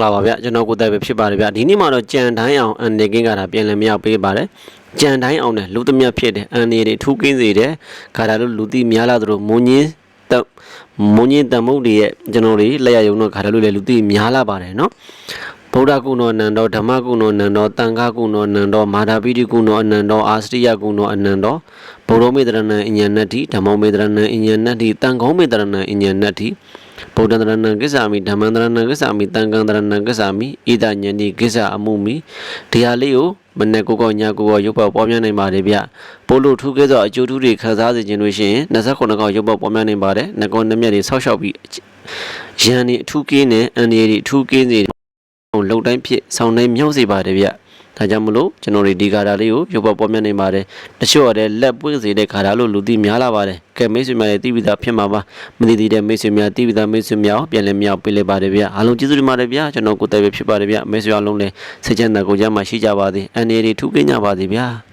လာပါဗျကျွန်တော်ကိုယ်တိုင်ပဲဖြစ်ပါတယ်ဗျဒီနေ့မှာတော့ကြံတိုင်းအောင်အန်နေကင်းကတာပြန်လည်မရောက်ပေးပါတယ်ကြံတိုင်းအောင်နဲ့လူသမ ्य ဖြစ်တယ်အန်နေတွေထူးကင်းစေတယ်ခါတာလို့လူသိများလာသလိုမုံညင်းတက်မုံညင်းတန်မုတ်တွေရဲ့ကျွန်တော်တွေလက်ရယုံတော့ခါတာလို့လည်းလူသိများလာပါတယ်နော်ဗုဒ္ဓကုဏောအနန္တောဓမ္မကုဏောအနန္တောတန်ခါကုဏောအနန္တောမာတာပိတိကုဏောအနန္တောအာစရိယကုဏောအနန္တောဗုဒ္ဓမေတရဏံအညဏတ္တိဓမ္မောမေတရဏံအညဏတ္တိတန်ခောမေတရဏံအညဏတ္တိ ဗုဒ္ဓတရဏံကိစ္ဆာမိဓမ္မံတရဏံကိစ္ဆာမိတန်ခံတရဏံကိစ္ဆာမိဣဒညဏိကိစ္ဆာအမှုမိဒီဟာလေးကိုမနေ့ကိုကောညကိုကောရုပ်ပေါ်ပေါ်များနိုင်ပါတယ်ဗျပို့လို့ထူးကဲသောအကျိုးထူးတွေခန်းစားစေခြင်းလို့ရှိရင်29ကောရုပ်ပေါ်ပေါ်များနိုင်ပါတယ်ငကောနှမျက်တွေဆောက်ရှောက်ပြီးရန်ဒီအထူးကင်းနဲ့အန်ဒီရီအထူးကင်းစေလုံတိုင်းဖြစ်ဆောင်းတိုင်းမြောက်စေပါတယ်ဗျ ဒါကြောင့်မလို့ကျွန်တော်တို့ဒီကာတာလေးကိုရုပ်ပေါ်ပေါ်များနေပါတယ်တချို့ရတယ်လက်ပွင့်စေတဲ့ကာတာလို့လူသိများလာပါတယ်ကဲမိတ်ဆွေများလည်းသိပြီးသားဖြစ်မှာပါမသိသေးတဲ့မိတ်ဆွေများသိပြီးသားမိတ်ဆွေများကိုပြန်လည်မြောက်ပေးလိုက်ပါတယ်ဗျအားလုံးကျေးဇူးတင်ပါတယ်ဗျကျွန်တော်ကိုယ်တိုင်ပဲဖြစ်ပါတယ်ဗျမိတ်ဆွေအားလုံးလည်းစိတ်ချမ်းသာကိုယ်ချမ်းသာရှိကြပါစေအန်ဒီရီထူးကင်းကြပါစေဗျ